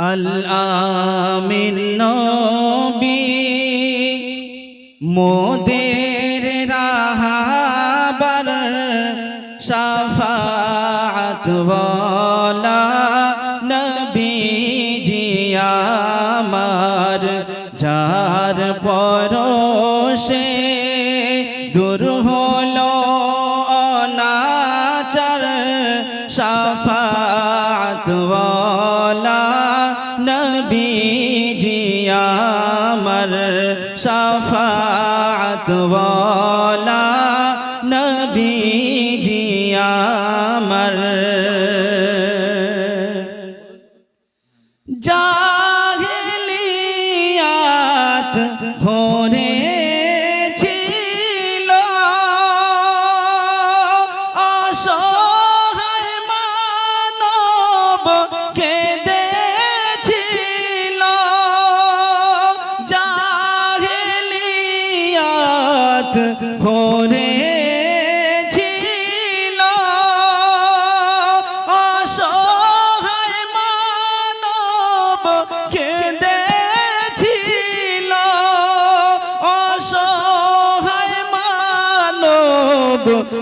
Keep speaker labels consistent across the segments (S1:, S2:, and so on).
S1: আল আমিন নবী মোদের রাহাবার শাফাত ওয়ালা নবীজি আমার যার পরশে দূর শাফাত ওয়ালা নবীজি আমার জাহিলিয়াত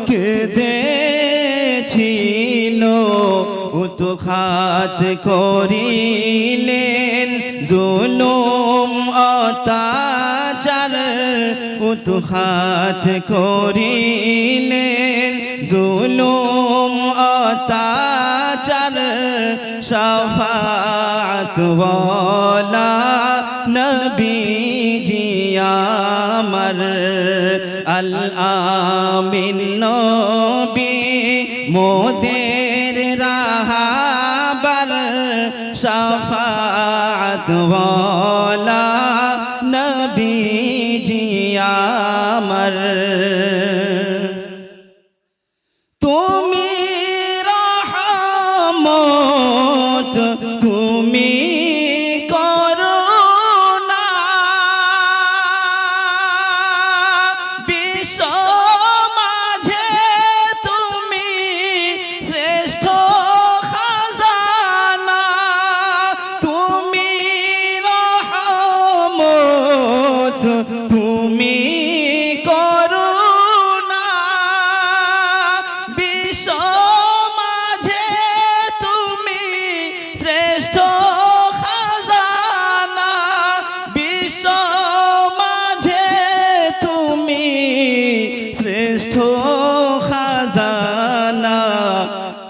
S1: কেঁদেছিল উৎখাত করিলেন জুলুম অত্যাচার উৎখাত করিলেন জুলুম অত্যাচার শফাত ওয়ালা নবীজি আমার আল আমিন নবী মোদের রাহাবার শফাত ওয়ালা নবীজি আমার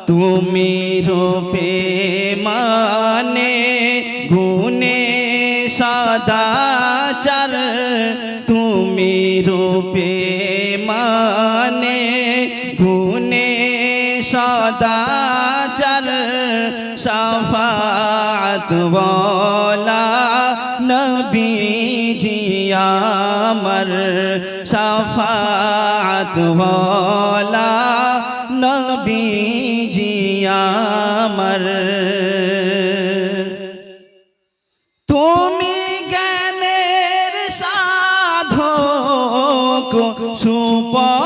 S1: তুমি রূপে মানে গুণে সদাচার তুমি রূপে মানে গুণে সদাচার শফাত ওয়ালা নবীজি আমার। শফাত ওয়ালা নবীজি আমার। তুমি জ্ঞানের সাধক সুপথের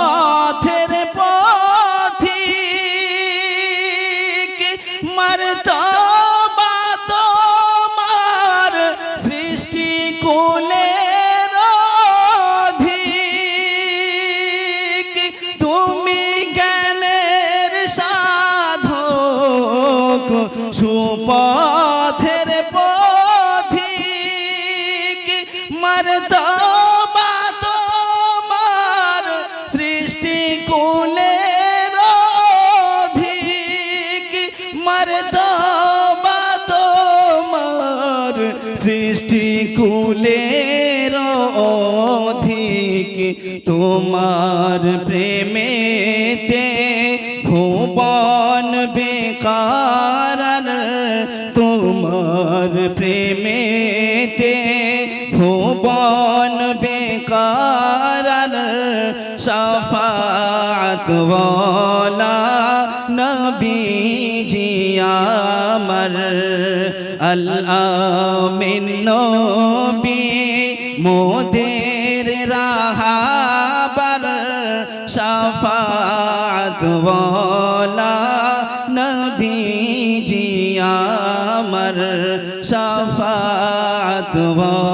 S1: মর্তবা তোমার সৃষ্টি কুলের অধিক। মর্তবা তোমার সৃষ্টি কুলের অধিক। তোমার প্রেমেতে ভুবন বেকার। বেকার শফাত ওয়ালা নবীজি আমার আল আমিন নবী মোদের রাহাবার শফাত ওয়ালা নবীজি আমার শফাত ওয়ালা